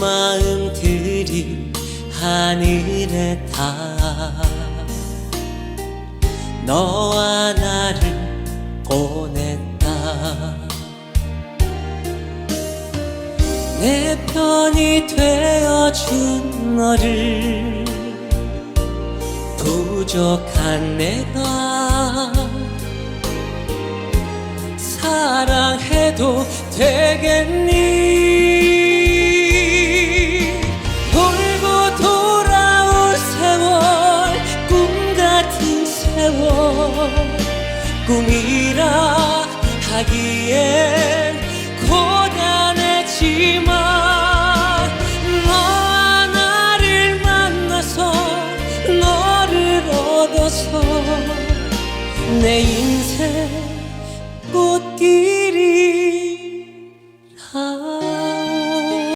마음들이 하늘에 닿아 너와 나를 보냈다. 내 편이 되어준 너를 부족한 내가 사랑해도 되겠니 같은 세월 꿈이라 하기엔 고단했지만 너와 나를 만나서 너를 얻어서 내 인생